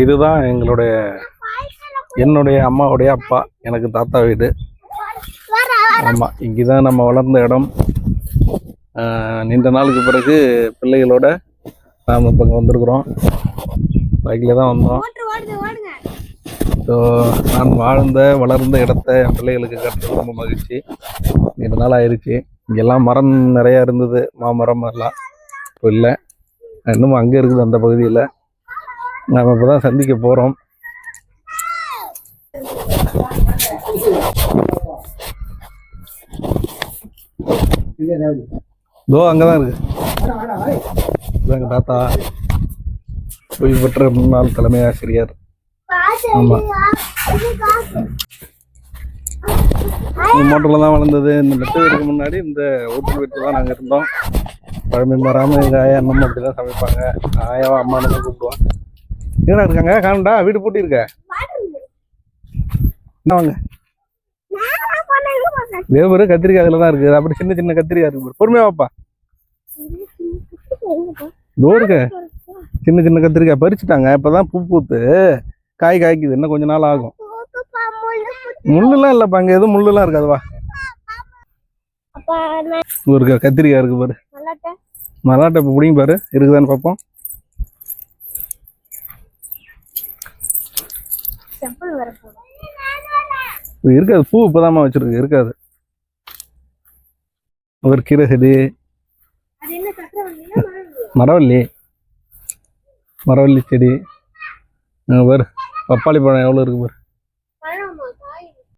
இதுதான் எங்களுடைய என்னுடைய அம்மாவுடைய அப்பா எனக்கு தாத்தா வீடு. ஆமாம் இங்கே தான் நம்ம வளர்ந்த இடம். நீண்ட நாளுக்கு பிறகு பிள்ளைகளோட நாம் இப்போ இங்கே வந்திருக்கிறோம். பைக்கில் தான் வந்தோம். ஸோ நான் வாழ்ந்த வளர்ந்த இடத்த என் பிள்ளைகளுக்கு கட்டுறது ரொம்ப மகிழ்ச்சி. நீண்ட நாள் ஆயிடுச்சு இங்கெல்லாம் மரம் நிறையா இருந்தது. மாமரம் எல்லாம். இப்போ இல்லை. இன்னும் அங்கே இருக்குது அந்த பகுதியில். நாம் இப்போ தான் சந்திக்க போகிறோம் தோ அங்கே தான் இருக்கு. தாத்தா. ஓய்வு பெற்ற முன்னாள் தலைமை ஆசிரியர். ஆமாம் மோட்டரில் தான் வளர்ந்தது. இந்த மெட்டு வீட்டுக்கு முன்னாடி இந்த ஓட்டு வீட்டில் தான் நாங்கள் இருந்தோம். பழமை மாறாமல் எங்கள் ஆயா அண்ணன் அப்படி தான் சமைப்பாங்க. ஆயாவா அம்மா தான் கூப்பிடுவான் எங்கடா இருக்காங்க? காணுடா வீடு பூட்டி இருக்க. என்ன வாங்க. வேவரு கத்திரிக்காய் அதில் தான் இருக்குது. அப்படி சின்ன சின்ன கத்திரிக்காய் இருக்கு. பொறுமையா வாப்பா. இதோ இருக்கு. சின்ன சின்ன கத்திரிக்காய் பறிச்சுட்டாங்க. இப்பதான் பூ பூத்து காய் காய்க்குது. இன்னும் கொஞ்ச நாள் ஆகும். முள்ளுலாம் இல்லைப்பா. அங்கே எதுவும் முள்ளுலாம் இருக்காது வா இங்க இருக்கு கத்திரிக்காய் இருக்கு பாரு. மலாட்டை இப்போ பிடிங்க பாரு. இருக்குதான்னு பார்ப்போம் இது இருக்காது பூ இப்போதாம்மா வச்சிருக்கு இருக்காது. ஒரு கீரை செடி மரவள்ளி. மரவள்ளி செடி. பாரு பப்பாளி பழம் எவ்வளோ இருக்கு பாரு.